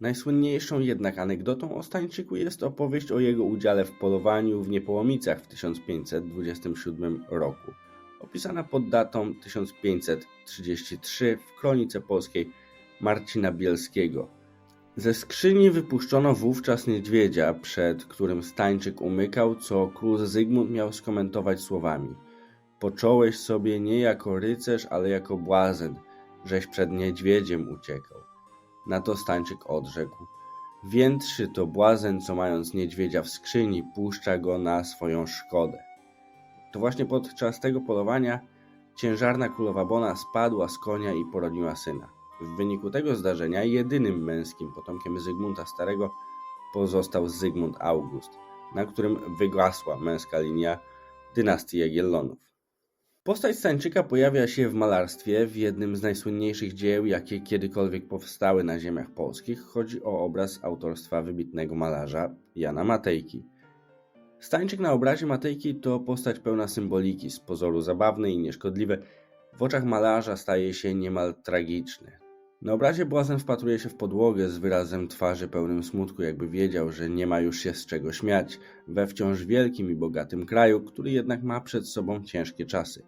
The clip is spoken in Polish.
Najsłynniejszą jednak anegdotą o Stańczyku jest opowieść o jego udziale w polowaniu w Niepołomicach w 1527 roku, opisana pod datą 1533 w kronice polskiej Marcina Bielskiego. Ze skrzyni wypuszczono wówczas niedźwiedzia, przed którym Stańczyk umykał, co król Zygmunt miał skomentować słowami Począłeś sobie nie jako rycerz, ale jako błazen, żeś przed niedźwiedziem uciekał. Na to Stańczyk odrzekł Więtszy to błazen, co mając niedźwiedzia w skrzyni, puszcza go na swoją szkodę. To właśnie podczas tego polowania ciężarna królowa Bona spadła z konia i poroniła syna. W wyniku tego zdarzenia jedynym męskim potomkiem Zygmunta Starego pozostał Zygmunt August, na którym wygasła męska linia dynastii Jagiellonów. Postać Stańczyka pojawia się w malarstwie w jednym z najsłynniejszych dzieł, jakie kiedykolwiek powstały na ziemiach polskich. Chodzi o obraz autorstwa wybitnego malarza Jana Matejki. Stańczyk na obrazie Matejki to postać pełna symboliki, z pozoru zabawny i nieszkodliwy. W oczach malarza staje się niemal tragiczny. Na obrazie błazen wpatruje się w podłogę z wyrazem twarzy pełnym smutku, jakby wiedział, że nie ma już się z czego śmiać we wciąż wielkim i bogatym kraju, który jednak ma przed sobą ciężkie czasy.